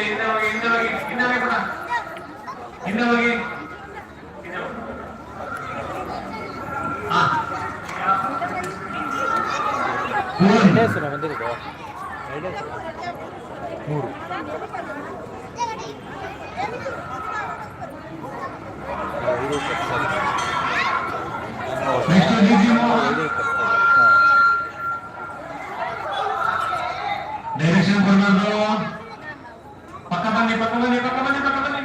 ಹಿಂದೆ ಹೋಗಿ ಹಿಂದೆ ಹೋಗಿ ಹಿಂದೆ ಹೋಗಿ ಕೂಡ ಹಿಂದೆ ಹೋಗಿ ಹಿಂದೆ ಹೋಗಿ. ಹಾ. ಎರಡನೇ ಹೆಸರು ಬಂದಿರೋದು ಎರಡನೇ ಹೆಸರು ಮೂರು ಐದು ಇಪ್ಪತ್ತು ಸರಿ ನೆಕ್ಸ್ಟ್ ಜಿಜಿಮೋ ಐದು ಇಪ್ಪತ್ತು ಹಾಂ ಡೈರೆಕ್ಷನ್ ಕೊಡಬಾರ್ದು ಪಕ್ಕ ಬನ್ನಿ ಪಕ್ಕ ಬನ್ನಿ ಪಕ್ಕ ಬನ್ನಿ ಪಕ್ಕ ಬನ್ನಿ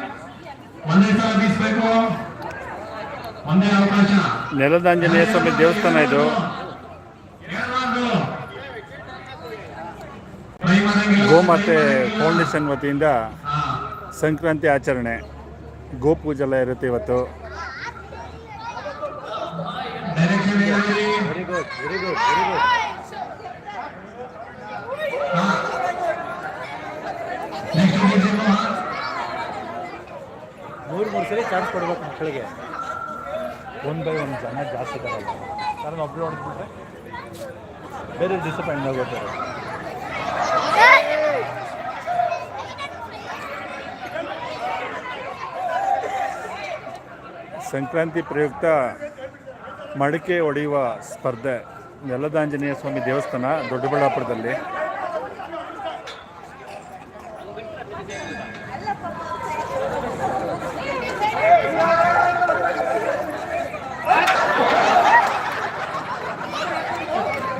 ಒಂದೇ ಸಲ ಬೀಸ್ಬೇಕು ಒಂದೇ ಅವಕಾಶ ನೆಲದಾಂಜನೇಯ ಸ್ವಾಮಿ ದೇವಸ್ಥಾನ ಇದು. ಗೋಮಾತೆ ಫೌಂಡೇಶನ್ ವತಿಯಿಂದ ಸಂಕ್ರಾಂತಿ ಆಚರಣೆ. ಗೋಪೂಜೆ ಎಲ್ಲ ಇರುತ್ತೆ ಇವತ್ತು. ಮೂರು ಮೂರು ಸರಿ ಚಾನ್ಸ್ ಕೊಡ್ಬೇಕು ಮಕ್ಕಳಿಗೆ. ಒನ್ ಬೈ ಒನ್ ಜನ ಜಾಸ್ತಿ ಬರಲ್ಲ. ಕಾರಣ ಒಬ್ಬರು ಹೊಡೆದ್ಬಿಟ್ರೆ ಬೇರೆ ಡಿಸಪಾಯಿಂಟ್ ಆಗೋಗ್ತಾರೆ ಸಂಕ್ರಾಂತಿ ಪ್ರಯುಕ್ತ ಮಡಿಕೆ ಒಡೆಯುವ ಸ್ಪರ್ಧೆ ನೆಲದಾಂಜನೇಯ ಸ್ವಾಮಿ ದೇವಸ್ಥಾನ, ದೊಡ್ಡಬಳ್ಳಾಪುರದಲ್ಲಿ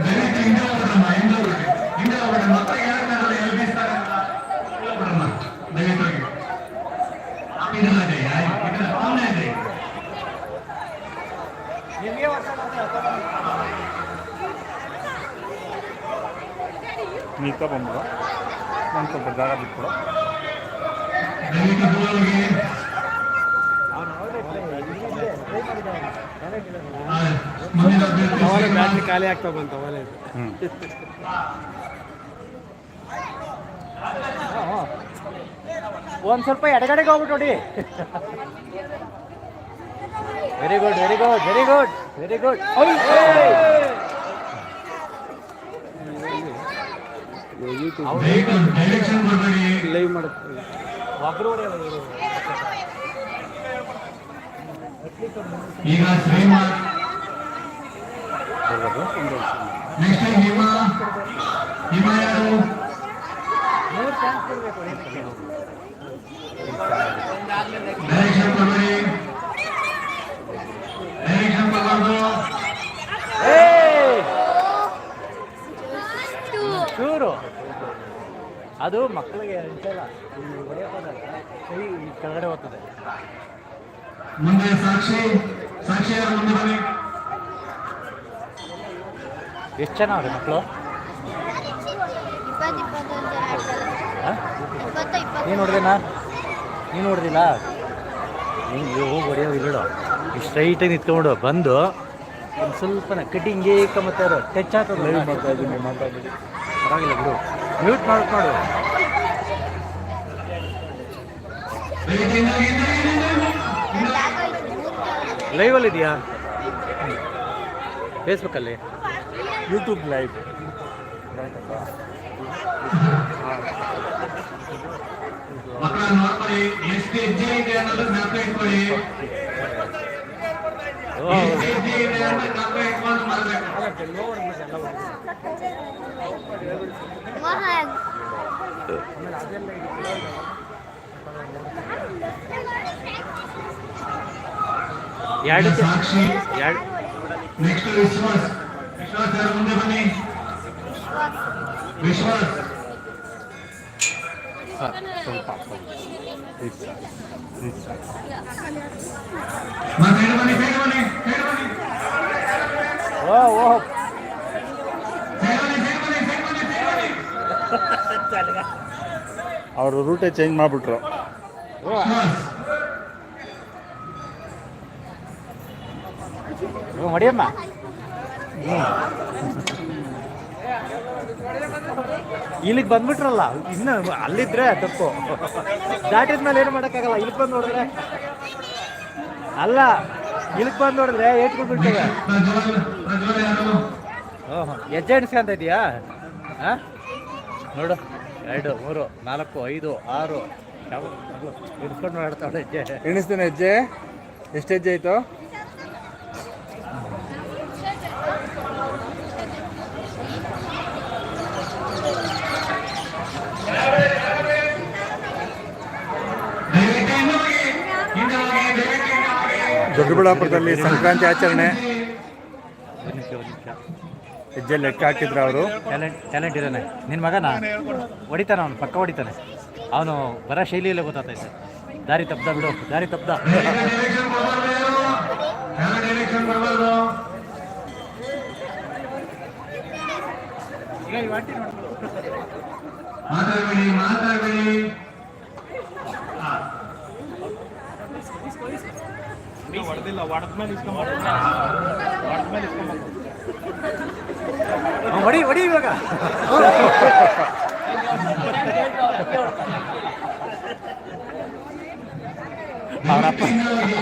ದಯವಿಟ್ಟು ಹಿಂದೆ ಹೋಗ್ಬಿಡ್ರಮ್ಮ, ಹಿಂದೆ ಹೋಗ್ಬಿಡಿ. ಹಿಂದೆ ಹೋಗ್ಬಿಡಿ. ಮಕ್ಕಳಿಗೆ ಹೇಳ್ತಾರಲ್ಲ, ಎಲ್ಲಿ ಬೀಸ್ತಾರೆ ಅಂತ. ಹಿಂದೆ ಹೋಗ್ಬಿಡಮ್ಮ, ದಯವಿಟ್ಟು ಹೋಗಿ. ಇದನ್ನ ಇದೆ, ಆಯ್ತು, ಇದನ್ನ ಅವನೇ ಇದೆ. ನೀತ ಬಂದ್ಬಿಡು ನಾನು ಸ್ವಲ್ಪ ಜಾಗ ಬಿಟ್ಬಿಡು. ಖಾಲಿ ಆಗ್ತಾ ಬಂತ ಅವಲೇ ಒಂದು ಸ್ವಲ್ಪ ಎಡಗಡೆಗೆ ಹೋಗ್ಬಿಟ್ಟು ನೋಡಿ. Very good very good very good very good ಕೊಡ್ಬೇಡಿ live ಮಾಡುತ್ತೆ ಈಗ ಶ್ರೀನಿವಾಸ್ ನೆಕ್ಸ್ಟ್ ಹಿಮ ಹಿಮ ಯಾರು ಮೂರು ಚಾನ್ಸ್ ಕೊಡಬೇಕು ಡೈರೆಕ್ಷನ್ ಕೊಡ್ಬೇಡಿ. ಡೈರೆಕ್ಷನ್ ಕೊಡಬಾರ್ದು. ಚೂರು ಅದು ಮಕ್ಕಳಿಗೆ ಅನ್ಸಲ್ಲ. ಕೆಳಗಡೆ ಹೋಗ್ತದೆ. ಮುಂದೆ ಸಾಕ್ಷಿ ಸಾಕ್ಷಿ ಮುಂದೆ ಬನ್ನಿ? ಎಷ್ಟು ಜನ ಅವ್ರಿ ಮಕ್ಕಳು? ನೀನು ನೋಡ್ದೇನಾ? ನೀನು ನೋಡ್ದಿಲ್ಲ? ಹಿಂಗೆ ಹೋಗಿ ಹೊಡೆಯೋ ಇಲ್ಲೋ ಸ್ಟ್ರೈಟಾಗಿ ನಿಂತ್ಕೊಂಡು ಬಂದು ಒಂದು ಸ್ವಲ್ಪ ಕಟ್ಟಿ ಮತ್ತೆ ಅವರು ಟಚ್ ಆಗ್ತದೆ ಪರವಾಗಿಲ್ಲ ಬಿಡು. ಮ್ಯೂಟ್ ಮಾಡ್ಬಿಟ್ಟು ಮಾಡು ದಯವಿಟ್ಟು ಹಿಂದೆ ಹೋಗಿ, ಹಿಂದೆ ಹೋಗಿ, ಹಿಂದೆ ಹೋಗಿ. ಹಿಂದೆ ಹೋಗಿ. ಆಗೋಯ್ತು ಮೂರು ಲೈವಲ್ಲಿ ಇದೆಯಾ ಫೇಸ್ಬುಕ್ಕಲ್ಲಿ ಯೂಟ್ಯೂಬ್ ಲೈವ್ ಮಕ್ಕಳ ನೋಡ್ಕೊಳ್ಳಿ ಎಷ್ಟು ಹೆಜ್ಜೆ ಇದೆ ಅನ್ನೋದು ಜ್ಞಾಪಕ ಇಟ್ಕೊಳ್ಳಿ ಎಷ್ಟು ಹೆಜ್ಜೆ ಇದೆ ಅಂತ ಜ್ಞಾಪಕ ಇಟ್ಕೊಂಡು ಮಾಡ್ಬೇಕು ಮೋಹನ್ ಎರಡು ಸಾಕ್ಷಿ. ಎರಡು ನೆಕ್ಸ್ಟ್ ವಿಶ್ವಾಸ್. ವಿಶ್ವಾಸ್ ಯಾರು ಮುಂದೆ ಬನ್ನಿ? ವಿಶ್ವಾಸ್. ಹಾಂ ಸ್ವಲ್ಪ ಪ್ಲೀಸ್ ಪ್ಲೀಸ್ ಮತ್ತೆ ಸೈಡ್ ಬನ್ನಿ ಸೈಡ್ ಬನ್ನಿ ಸೈಡ್ ಬನ್ನಿ ಓ ಓ ಸೈಡ್ ಬನ್ನಿ ಸೈಡ್ ಬನ್ನಿ ಸೈಡ್ ಬನ್ನಿ ಸೈಡ್ ಬನ್ನಿ ಅವರು ರೂಟೇ ಚೇಂಜ್ ಮಾಡಿಬಿಟ್ರು. ಹೊಡಿಯಮ್ಮ ಇಲ್ಲಿಗೆ ಬಂದ್ಬಿಟ್ರಲ್ಲ, ಇನ್ನು ಅಲ್ಲಿದ್ರೆ ತಪ್ಪು. ದಾಟಿದ್ಮೇಲೆ ಏನು ಮಾಡೋಕ್ಕಾಗಲ್ಲ ಇಲ್ಲಿ ಬಂದು ನೋಡಿದ್ರೆ. ಅಲ್ಲ, ಇಲ್ಲಿಗೆ ಬಂದು ನೋಡಿದ್ರೆ ಏಟ್ ಪ್ರಜ್ವಲ್ ಪ್ರಜ್ವಲ್ ಯಾರು ಓಹೋ ಹೆಜ್ಜೆ ಎಣಿಸ್ಕೊಂತ ಇದೆಯಾ? ಹಾಂ ನೋಡು. ಎರಡು ಮೂರು ನಾಲ್ಕು ಐದು ಆರು. ಯಾವ ಇಡ್ಕೊಂಡು ಆಡ್ತಾಳೆ ಹೆಜ್ಜೆ. ಎಣಿಸ್ತೇನೆ ಹೆಜ್ಜೆ. ಎಷ್ಟು ಹೆಜ್ಜೆ ಆಯಿತು? ದೊಡ್ಡಬಳ್ಳಾಪುರದಲ್ಲಿ ಸಂಕ್ರಾಂತಿ ಆಚರಣೆ. ಒಂದು ನಿಮಿಷ ಒಂದು ಹೆಜ್ಜೆ ಲೆಕ್ಕ ಹಾಕಿದ್ರು ಅವರು. ಟ್ಯಾಲೆಂಟ್ ಟ್ಯಾಲೆಂಟ್ ಇದ್ದಾನೆ ನಿನ್ನ ಮಗನ? ಹೊಡಿತಾನೆ ಅವನು ಪಕ್ಕ ಹೊಡಿತಾನೆ. ಅವನು ಬರೋ ಶೈಲಿಯಲ್ಲೇ ಗೊತ್ತಾಗ್ತೈತೆ ದಾರಿ ತಪ್ಪದ ಬಿಡು ದಾರಿ ತಪ್ಪದ ಹೊಡೆದಿಲ್ಲ ಡೈರೆಕ್ಷನ್ ಕೊಡಬಾರ್ದು ಮಾತಾಡ್ಬೇಡಿ ಮಾತಾಡ್ಬೇಡಿ ಹೊಡಿ ಹೊಡಿ ಇವಾಗ ಅವರಪ್ಪ ಹಿಂದೆ ಹೋಗಿ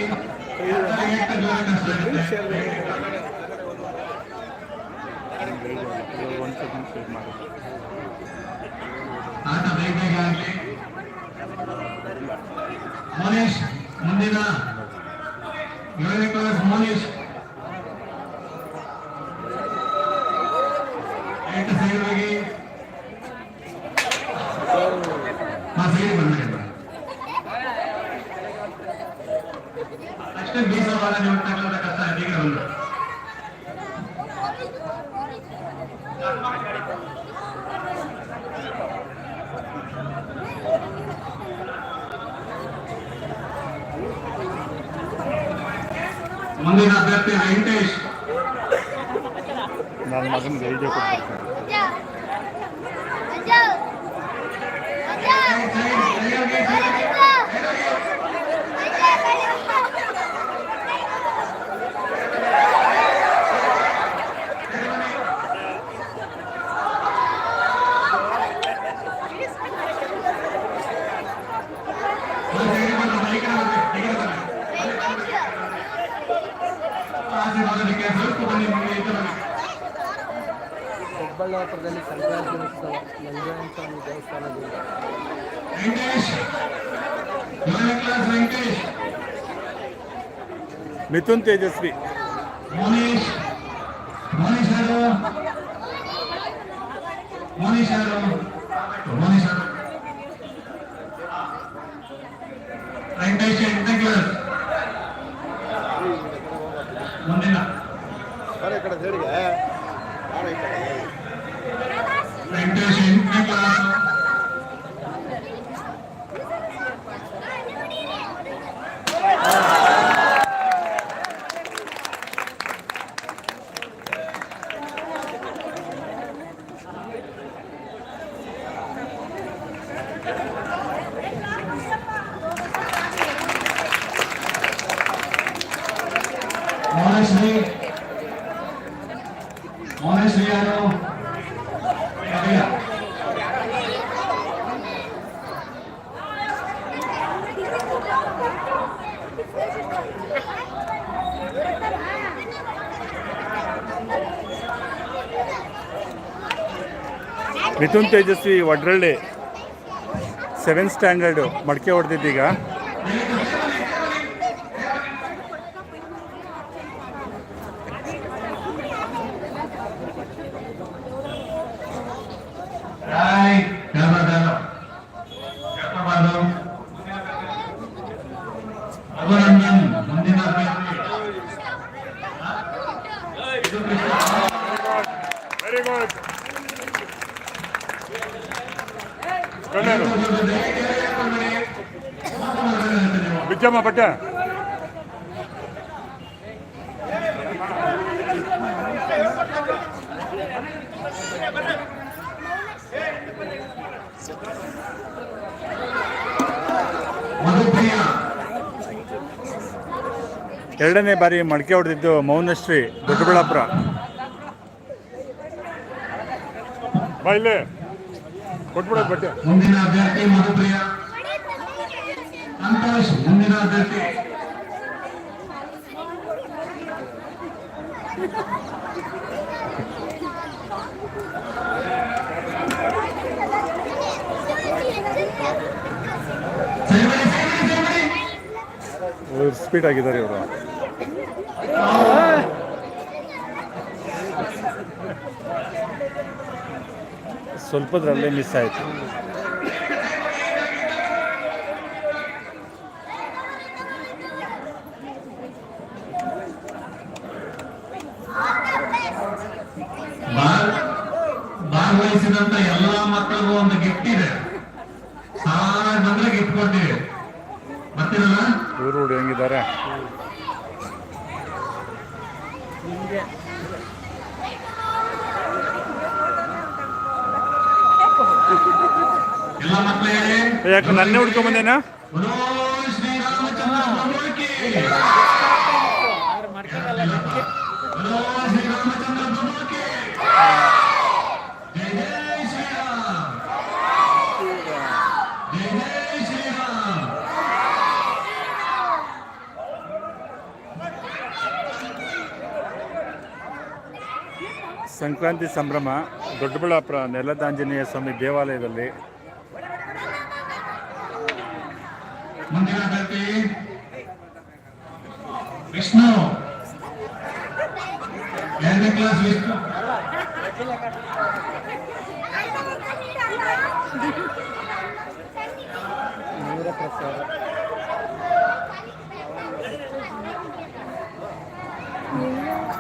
ಮಿಥುನ್ ತೇಜಸ್ವಿ. ಮೋನೀಶ್ ಮೋನೀಶ್ ಯಾರು ಮೋನೀಶ್ ಯಾರು ಮೋನೀಶ್ ಯಾರು ವೆಂಕಟೇಶ್ ಎಂಟನೇ ಕ್ಲಾಸ್ ಮುಂದಿನ ವೆಂಕಟೇಶ್ ಎಂಟನೇ ಕ್ಲಾಸ್ ಮೋನೇಶ್ವರಿ ಮೋನೇಶ್ವರಿ ಯಾರು ಅಭಿಯ. ಮಿಥುನ್ ತೇಜಸ್ವಿ ವಡ್ರಳ್ಳಿ ಸೆವೆಂತ್ ಸ್ಟ್ಯಾಂಡರ್ಡು ಮಡಿಕೆ ಹೊಡೆದಿದ್ದೀಗ ರಾಯ್ ಹೇಳ್ಬಾರ್ದು ಹೇಳ್ಬಾರ್ದು ಅಭಿನಂದನ್ ಮುಂದಿನ ಅಭ್ಯರ್ಥಿ ವೆರಿ ಗುಡ್ ಬಿಚ್ಚಮ್ಮ ಎರಡನೇ ಬಾರಿ ಮಡಿಕೆ ಹೊಡೆದಿದ್ದು ಮೌನಶ್ರೀ ದೊಡ್ಡಬಳ್ಳಾಪುರ. ಬೈಲೆ ಕೊಟ್ಬಿಡೋದು ಬಟ್ಟೆ. ಮುಂದಿನ ಅಭ್ಯರ್ಥಿ ಮಧುಪ್ರಿಯ. ಸಂತೋಷ್ ಮುಂದಿನ ಅಭ್ಯರ್ಥಿ ಸ್ಪೀಡ್ ಆಗಿದ್ದಾರೆ ಇವರು. ಸ್ವಲ್ಪದ್ರಲ್ಲೇ ಮಿಸ್ ಆಯಿತು ಭಾಗ- ಭಾಗವಹಿಸಿದಂತ ಎಲ್ಲಾ ಮಕ್ಕಳಿಗೂ ಒಂದು ಗಿಫ್ಟ್ ಇದೆ ಸಾವಿರ ಬಂದ್ರೆ ಗಿಫ್ಟ್ ಕೊಡ್ತೀವಿ ಬರ್ತೀರಲ್ಲ ಇವರು ನೋಡಿ ಹೆಂಗಿದ್ದಾರೆ? ಎಲ್ಲ ಮಕ್ಕಳು ಹೇಳಿ ಯಾಕೆ ನನ್ನೇ ಹುಡ್ಕೊಂಬಂದೇನಾ बोलो ಸಂಕ್ರಾಂತಿ ಸಂಭ್ರಮ ದೊಡ್ಡಬಳ್ಳಾಪುರ ನೆಲದಾಂಜನೇಯ ಸ್ವಾಮಿ ದೇವಾಲಯದಲ್ಲಿ. ವಿಷ್ಣು. ಕ್ಲಾಸ್ ವಿಷ್ಣು.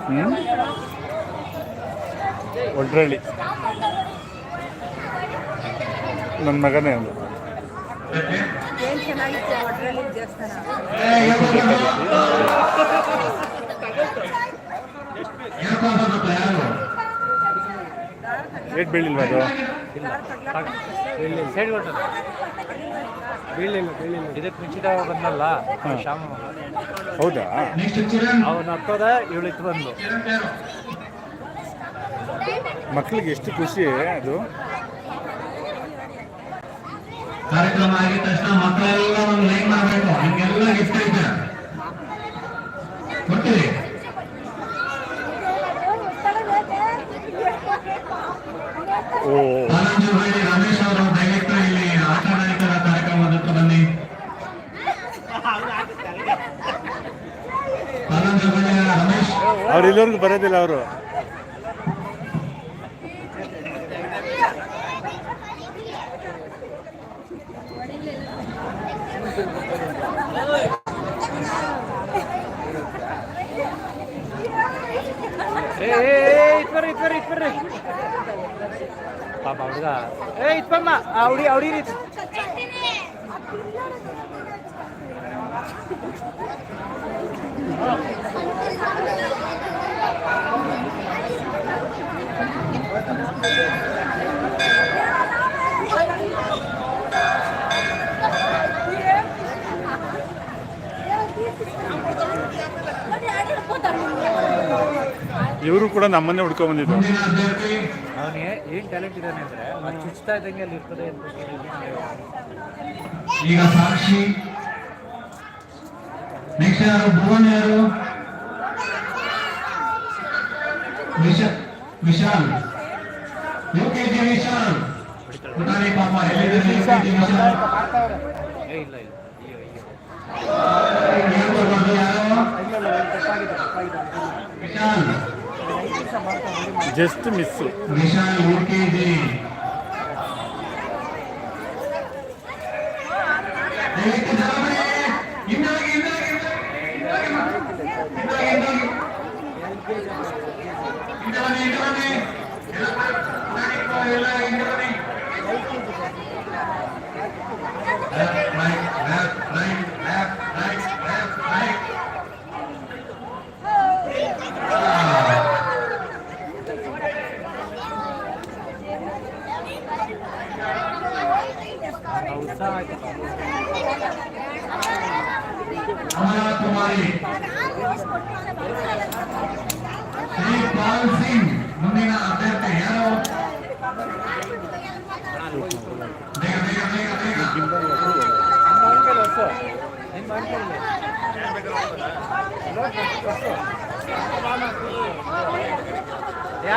ಹ್ಞೂ ಒಡ್ರಳ್ಳಿ. ನನ್ನ ಮಗನೇ ಅವನು. ರೇಟ್ ಬೀಳಿಲ್ವ ಅದು? ಇಲ್ಲಿ. ಸೈಡ್ ಕೊಟ್ಟರು ಬೀಳಿಲ್ಲ ಬೀಳಿಲ್ಲ. ಇದಕ್ಕೆ ಮುಂಚಿತ ಬಂದಲ್ಲ. ಶ್ಯಾಮ ಹೌದಾ? ಅವನ ಹತ್ತೋದ ಇವಳು ಬಂದು. ಮಕ್ಕಳಿಗೆ ಎಷ್ಟು ಖುಷಿ ಅದು? ಕಾರ್ಯಕ್ರಮ ಆಗಿದ ತಕ್ಷಣ ಮಕ್ಕಳೆಲ್ಲ ಒಂದು ಲೈನ್ ಮಾಡಬೇಕು. ನಿಮ್ಗೆಲ್ಲ ಗಿಫ್ಟ್ ಐತೆ. ಕೊಟ್ಟಿರಿ ಕಾಲಂಜು ರಮೇಶ್ ಅವರು ಡೈರೆಕ್ಟರ್ ಇಲ್ಲಿ ಆಟ ನಾಯಕರ ಕಾರ್ಯಕ್ರಮದ ಬನ್ನಿ. ಧನಂಜಯ ರಮೇಶ್. ಅವ್ರು ಇಲ್ಲಿವರೆಗೂ ಬರೋದಿಲ್ಲ ಅವರು. ಪಾಪ ಹುಡುಗ. ಏ ಇತ್ಪಮ್ಮ ಆ ಹುಡಿ ಹುಡಿ ಇವರು ಕೂಡ ನಮ್ಮನ್ನೇ ಹುಡ್ಕೊಂಡ್ ಬಂದಿದ್ದು ಮುಂದಿನ ಅಭ್ಯರ್ಥಿ ಅವನಿಗೆ ಏನು ಟ್ಯಾಲೆಂಟ್ ಇದ್ದಾನೆ ಅಂದರೆ ಅದು ಚುಚ್ತಾ ಇದ್ದಂಗೆ ಅಲ್ಲಿ ಇರ್ತದೆ ಈಗ ಸಾಕ್ಷಿ. ನೆಕ್ಸ್ಟ್ ಯಾರು? ಭುವನ್ ಯಾರು? Vishal. U K G Vishal. ಪುಟಾಣಿ ಪಾಪ ಎಲ್ಲಿದ್ದಾರೆ ಯು ಕೆ ಜಿ ವಿಶಾಲ್ ಇಲ್ಲ ಇಲ್ಲ. ಯಾರು? ವಿಶಾಲ್. ಜಸ್ಟ್ ಮಿಸ್ಸು ವಿಶಾಲ್ ಯು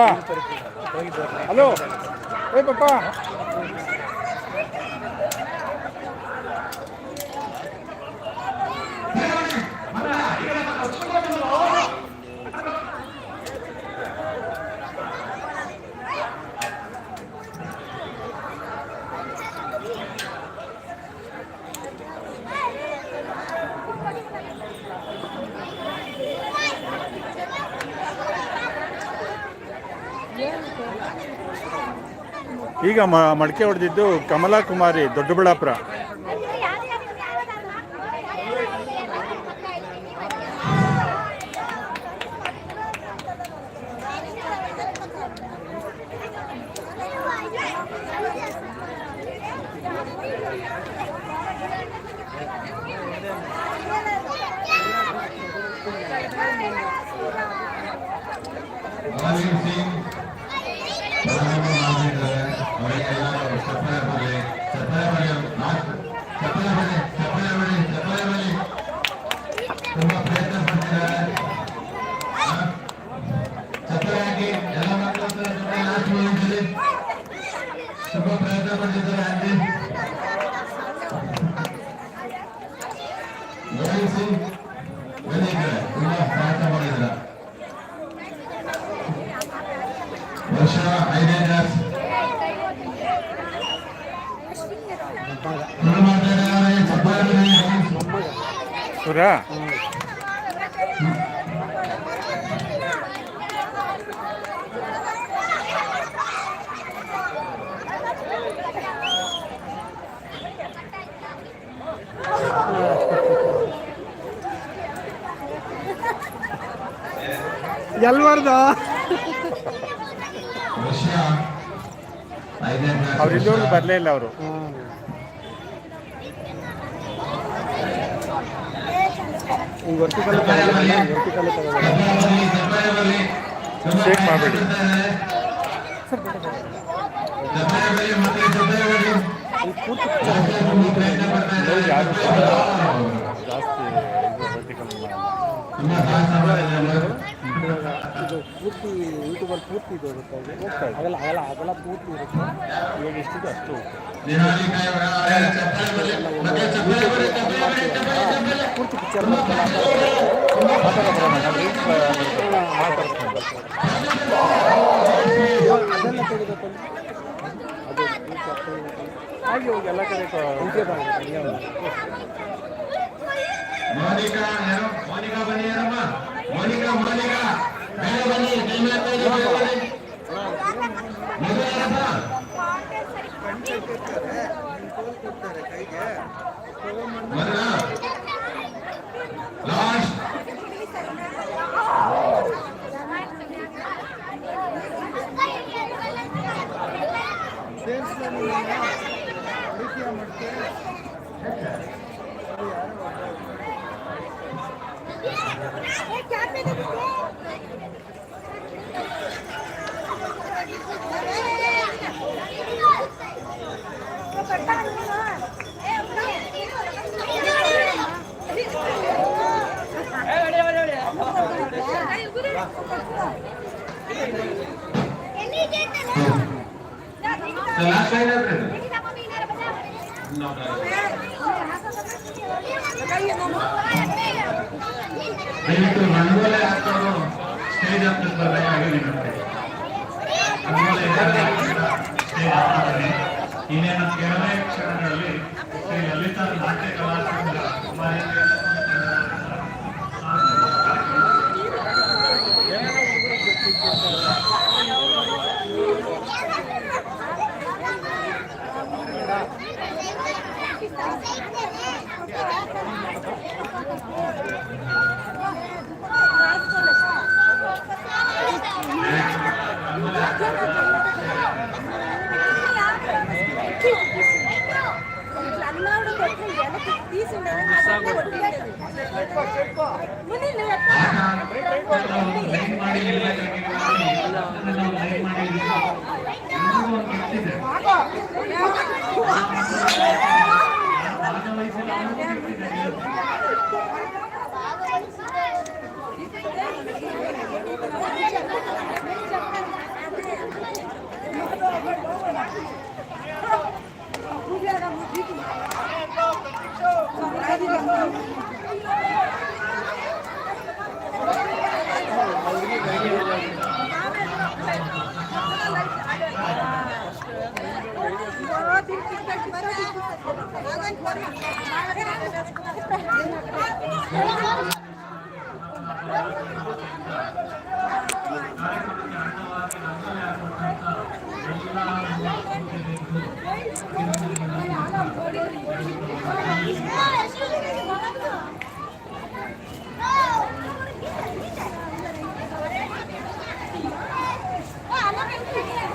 ಏ ಪಪ್ಪ ಹಲೋ ಏ ಈಗ ಮ ಮಡಿಕೆ ಹೊಡೆದಿದ್ದು ಕಮಲಾ ಕುಮಾರಿ ದೊಡ್ಡಬಳ್ಳಾಪುರ. Thank ಸಿಂಗ್ ಎಲ್ವರ್ದು ಬರ್ಲೇ ಅವ್ರು ಬರಲೇ ಇಲ್ಲ ಅವರು ವರ್ಟಿಕಲ್ Shake ಮಾಡ್ಬೇಡಿ. ಯಾರು ಜಾಸ್ತಿ. ಇದು ಪೂರ್ತಿ ಯೂಟ್ಯೂಬಲ್ಲಿ ಪೂರ್ತಿ ಇದು ಹೋಗ್ತಾ ಇದೆ ಆಗಲ್ಲ ಆಗಲ್ಲ ಆಗಲ್ಲ ಪೂರ್ತಿ ಇರುತ್ತೆ ಇವಾಗ ಎಷ್ಟಿದೆ ಅಷ್ಟು ಪೂರ್ತಿ ಪಿಕ್ಚರ್ ಅದೆಲ್ಲ ತೆಗಿಬೇಕು ಅದು ಹಾಗೆ ಹೋಗಿ ಎಲ್ಲ ಕಡೆ ಮೋನಿಕಾ ಯಾರು ಮೋನಿಕಾ ಬನ್ನಿ ಯಾರಮ್ಮ ಮೋನಿಕಾ ಮೋನಿಕಾ ಬೇಗ ಬನ್ನಿ ಟೈಮ್ ಆಗ್ತಾ ಇದೆ ಬೇಗ ಬನ್ನಿ ಮಗು ಯಾರಮ್ಮ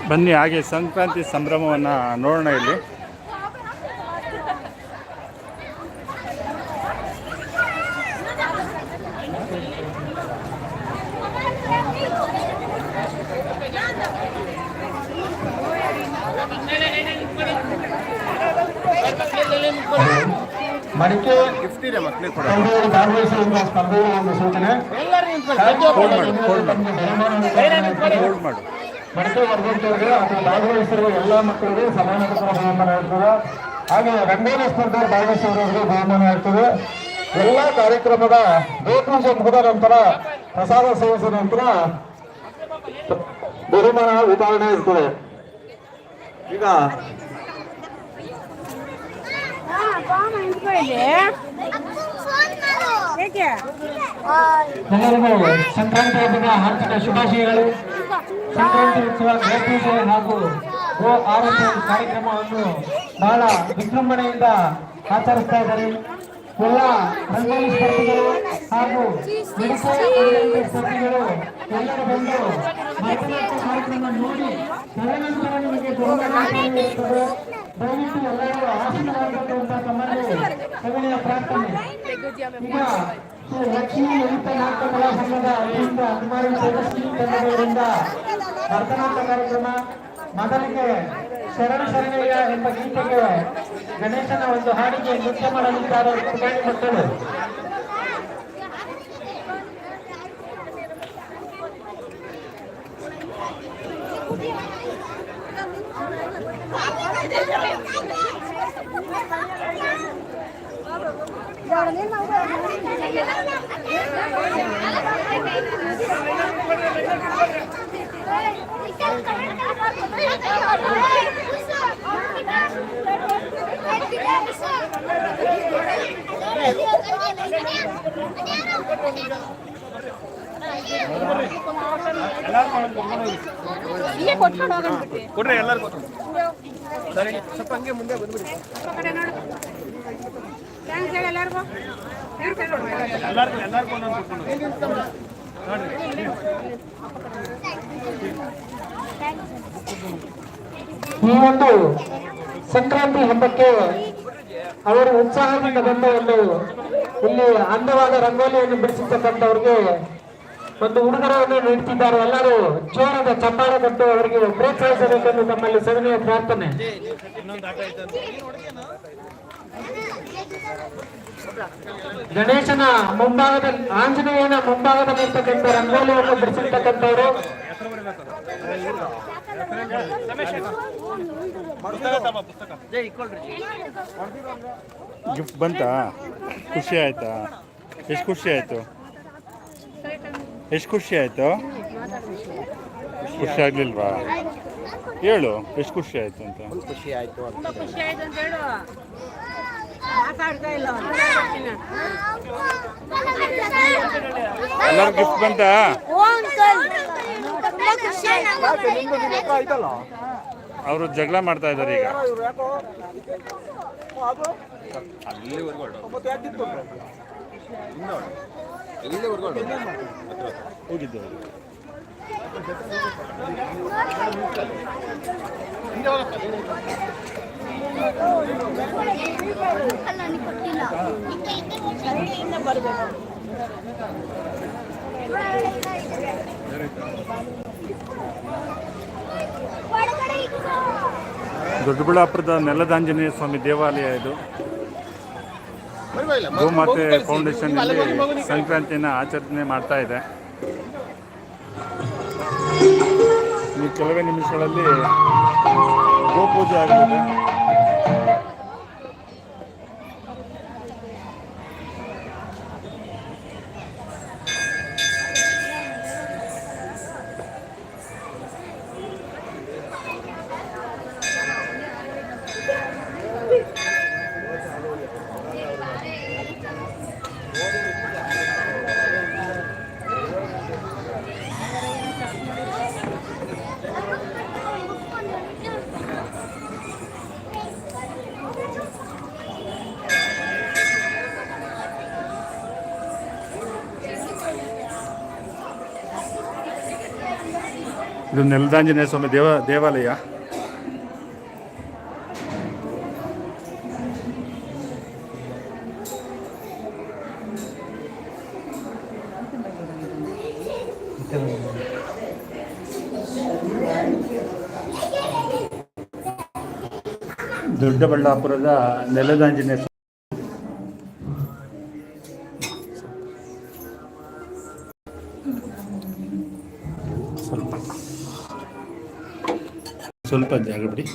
ಬನ್ನಿ ಹಾಗೆ ಸಂಕ್ರಾಂತಿ ಸಂಭ್ರಮವನ್ನು ನೋಡೋಣ ಇಲ್ಲಿ. ಭಾಗವಹಿಸುವಂತಹ ಸ್ಪರ್ಧೆಯ ಒಂದು ಸೂಚನೆ. ಮಡಿಕೆ ವರ್ಗದವರಿಗೆ ಅಥವಾ ಭಾಗವಹಿಸಿರುವ ಎಲ್ಲ ಮಕ್ಕಳಿಗೆ ಸಮಾನಾಂತರ ಬಹುಮಾನ ಇರ್ತದೆ ಹಾಗೆ ರಂಗೋಲಿ ಸ್ಪರ್ಧೆ ಭಾಗವಹಿಸುವವರಿಗೆ ಬಹುಮಾನ ಇರ್ತದೆ ಎಲ್ಲ ಕಾರ್ಯಕ್ರಮದ ಗೋಪೂಜೆ ಮುಗಿದ ನಂತರ ಪ್ರಸಾದ ಸೇವಿಸಿದ ನಂತರ ಬಹುಮಾನ ವಿತರಣೆ ಇರ್ತದೆ. ಈಗ ಎಲ್ಲರಿಗೂ ಸಂಕ್ರಾಂತಿ ಹಬ್ಬದ ಹಾರ್ದಿಕ ಶುಭಾಶಯಗಳು. ಸಂಕ್ರಾಂತಿ ಉತ್ಸವ ಗೋಪೂಜೆ ಹಾಗೂ ಗೋ ಆರೋಗ್ಯ ಕಾರ್ಯಕ್ರಮವನ್ನು ಬಹಳ ವಿಜೃಂಭಣೆಯಿಂದ ಆಚರಿಸ್ತಾ ಇದ್ದಾರೆ. ಎಲ್ಲ ರಂಗೋಲಿ ಸ್ಪರ್ಧಿಗಳು ಹಾಗೂ ಸ್ಪರ್ಧಿಗಳು ಎಲ್ಲರೂ ಬಂದು ಭರತನಾಟ್ಯ ಕಾರ್ಯಕ್ರಮ ನೋಡಿ ತದನಂತರ ನಿಮಗೆ ಇರುತ್ತದೆ ದಯವಿಟ್ಟು ಎಲ್ಲರೂ ಅಂತ ತಮ್ಮಲ್ಲಿ ಪ್ರಾರ್ಥನೆ. ಈಗ ಲಕ್ಷ್ಮೀ ಲಲಿತ ನಾಟ್ಯ ಕಲಾ ಸಂಘದ ಕಾರ್ಯಕ್ರಮ ಶರಣ ಶರಣಯ್ಯ ಎಂಬ ಗೀತೆಗೆ ಗಣೇಶನ ಒಂದು ಹಾಡಿಗೆ ನೃತ್ಯ ಮಾಡಲಿದ್ದಾರೆ ಪುಟಾಣಿ ಮಕ್ಕಳು. ಇಲ್ಲೇ ಕೊಟ್ಕೊಂಡು ಹೋಗೋಣ ಬಿಟ್ಟು ಕೊಡ್ರಿ ಎಲ್ಲರಿಗೂ ಸರಿ ಸ್ವಲ್ಪ ಹಂಗೆ ಮುಂದೆ ಬಂದ್ಬಿಡಿ ಆ ಕಡೆ ನೋಡು ಥ್ಯಾಂಕ್ಸ್ ಹೇಳಿ ಎಲ್ಲರಿಗೂ ಎಲ್ಲರಿಗೂ ಎಲ್ಲರಿಗೂ ಒಂದೊಂದು ಕೊಟ್ಕೊಂಡು ಈ ಒಂದು ಸಂಕ್ರಾಂತಿ ಹಬ್ಬಕ್ಕೆ ಅವರು ಉತ್ಸಾಹದಿಂದ ಬಂದ ಒಂದು ಇಲ್ಲಿ ಅಂದವಾದ ರಂಗೋಲಿಯನ್ನು ಬಿಡಿಸಿರ್ತಕ್ಕಂಥವ್ರಿಗೆ ಒಂದು ಉಡುಗೊರೆಯನ್ನು ನೀಡುತ್ತಿದ್ದಾರೆ ಎಲ್ಲರೂ ಜೋರದ ಚಪ್ಪಾಳೆ ಕೊಟ್ಟು ಅವರಿಗೆ ಪ್ರೋತ್ಸಾಹಿಸಬೇಕೆಂದು ತಮ್ಮಲ್ಲಿ ಸವಿನಯ ಪ್ರಾರ್ಥನೆ. ಗಣೇಶನ ಮುಂಭಾಗದ ಆಂಜನೇಯನ ಮುಂಭಾಗದಲ್ಲಿ ಇರ್ತಕ್ಕಂಥ ರಂಗೋಲಿಯನ್ನು ಬಿಡಿಸಿರ್ತಕ್ಕಂಥವ್ರು. ಗಿಫ್ಟ್ ಬಂತಾ? ಖುಷಿ ಆಯ್ತಾ? ಎಷ್ಟು ಖುಷಿ ಆಯ್ತು? ಎಷ್ಟು ಖುಷಿ ಆಯ್ತು? ಖುಷಿ ಆಗ್ಲಿಲ್ವಾ? ಹೇಳು ಎಷ್ಟು ಖುಷಿ ಆಯ್ತು ಅಂತ. ಖುಷಿ ಆಯ್ತು ಎಲ್ಲರೂ ಗಿಫ್ಟ್ ಬಂತ? ಅವರು ಜಗಳ ಮಾಡ್ತಾ ಇದ್ದಾರೆ ಈಗ. ಹೋಗಿದ್ದು ದೊಡ್ಡಬಳ್ಳಾಪುರದ ನೆಲದಾಂಜನೇಯ ಸ್ವಾಮಿ ದೇವಾಲಯ ಇದು. ಗೋಮಾತೆ ಫೌಂಡೇಶನ್ ಸಂಕ್ರಾಂತಿನ ಆಚರಣೆ ಮಾಡ್ತಾ ಇದೆ. ಈ ಕೆಲವೇ ನಿಮಿಷಗಳಲ್ಲಿ ಗೋಪೂಜೆ ಆಗಲಿದೆ. Thank you. ಇದು ನೆಲದಾಂಜನೇಯ ಸ್ವಾಮಿ ದೇವ ದೇವಾಲಯ. ದೊಡ್ಡಬಳ್ಳಾಪುರದ ನೆಲದಾಂಜನೇಯ ಸ್ವಲ್ಪ ಜಾಗ ಬಿಡಿ.